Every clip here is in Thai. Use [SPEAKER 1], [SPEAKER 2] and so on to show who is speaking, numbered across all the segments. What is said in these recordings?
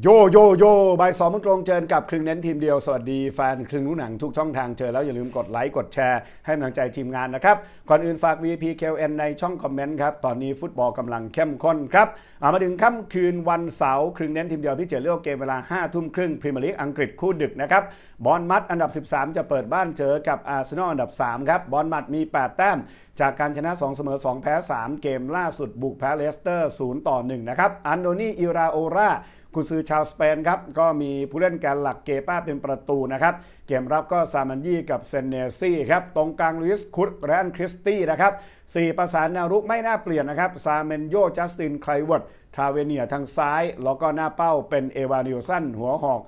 [SPEAKER 1] โยโยโยบ่ายสองโมงตรงเจอกับครึ่งเน้นทีมเดียว สวัสดีแฟนครึ่งรู้หนังทุกช่องทางเจอแล้วอย่าลืมกดไลค์กดแชร์ให้กำลังใจทีมงานนะครับ ก่อนอื่นฝาก VP KN ในช่องคอมเมนต์ครับ ตอนนี้ฟุตบอลกำลังเข้มข้นครับอามาถึงค่ำคืนวันเสาร์ครึ่งเน้นทีมเดียวพี่เจอเลือกเกมเวลา5ทุ่มครึ่งพรีเมียร์ลีกอังกฤษคู่ดึกนะครับบอลมัดอันดับ 13 จะเปิดบ้านเจอกับอาร์เซนอลอันดับ3ครับบอลมัดมี 8 แต้มจากการชนะ 2 เสมอ 2 แพ้ 3 เกมล่าสุดบุกแพ้เลสเตอร์0ต่อ1นะครับอันโดนีอิราโอรา กุซือชาวสเปนครับก็มีผู้เล่นแกนหลักเกป้าเป็นประตูนะครับเกมรับก็ซามันยี่กับเซนเนซี่ครับตรงกลางลุยส์คุดและอันคริสตี้นะครับสี่ประสานแนวรุกไม่น่าเปลี่ยนนะครับซาเมนโยจัสตินไคลเวิร์ดทาเวเนียทางซ้าย แล้วก็หน้าเป้าเป็นเอวานิลสันหัวหอก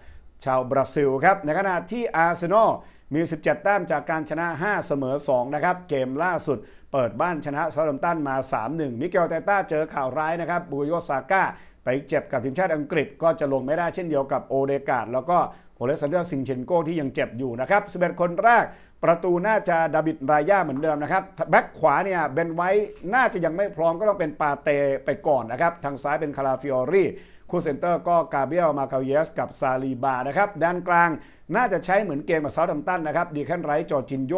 [SPEAKER 1] ชาวบราซิลครับในขณะที่อาร์เซนอลมี 17 แต้มจากการชนะ 5 เสมอ 2 นะครับ เกมล่าสุดเปิดบ้านชนะซาร์ดัมตันมา 3-1 มิเกลเตต้าเจอข่าวร้ายนะครับบูโยซาก้า ไปเจ็บกับทีมชาติอังกฤษก็จะลงไม่ได้เช่นเดียวกับโอเดกาดแล้วก็โอเลซันเดอร์ซิงเชนโกที่ยังเจ็บอยู่นะครับ11 คนแรก ประตูน่าจะดาบิดรายาเหมือนเดิมนะครับแบ็คขวาเนี่ยเบนไว้น่าจะยังไม่พร้อมก็ต้องเป็นปาเตไปก่อนนะครับ ทางซ้ายเป็นคาราฟิออรี่คู่เซนเตอร์ก็กาเบียลมาคาเยสกับซาลีบานะครับด้านกลางน่าจะใช้เหมือนเกมกับเซาท์แฮมตันนะครับดีแคนไรท์จอร์จินโย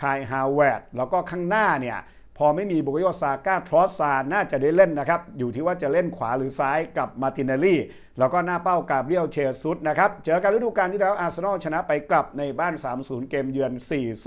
[SPEAKER 1] คายฮาวเวร์ดแล้วก็ข้างหน้าเนี่ย พอไม่มีบุกโยซาก้าทรอสซาน่าจะได้เล่นนะครับ อยู่ที่ว่าจะเล่นขวาหรือซ้ายกับมาตินเนลลี่ แล้วก็หน้าเป้ากาเบรียลเชซุสนะครับ เจอกันฤดูกาลที่แล้วอาร์เซนอลชนะไปกลับในบ้าน 3-0 เกมเยือน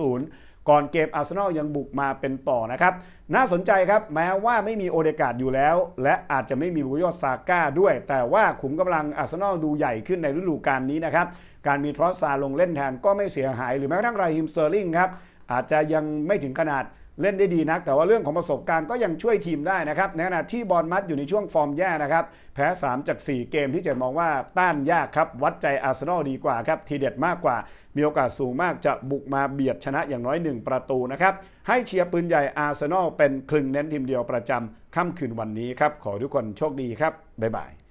[SPEAKER 1] 4-0 ก่อนเกมอาร์เซนอลยังบุกมาเป็นต่อนะครับ น่าสนใจครับ แม้ว่าไม่มีโอเดกาดอยู่แล้ว และอาจจะไม่มีบุกโยซาก้าด้วย แต่ว่าขุมกำลังอาร์เซนอลดูใหญ่ขึ้นในฤดูกาลนี้นะครับ การมีทรอสซาลงเล่นแทนก็ไม่เสียหาย หรือแม้กระทั่งไรฮิมเซอร์ลิงครับอาจจะยังไม่ถึงขนาด เล่นได้ดีนัก แต่ว่าเรื่องของประสบการณ์ก็ยังช่วยทีมได้นะครับในขณะที่บอลมัดอยู่ในช่วงฟอร์มแย่นะครับ แพ้ 3 จาก 4 เกมที่จนมองว่าต้านยากครับ วัดใจอาร์เซนอลดีกว่าครับทีเด็ดมากกว่า มีโอกาสสูงมากจะบุกมาเบียดชนะอย่างน้อย 1 ประตูนะครับ ให้เชียร์ปืนใหญ่อาร์เซนอลเป็นคลึงเน้นทีมเดียวประจำค่ำคืนวันนี้ครับขอทุกคนโชคดีครับบ๊ายบาย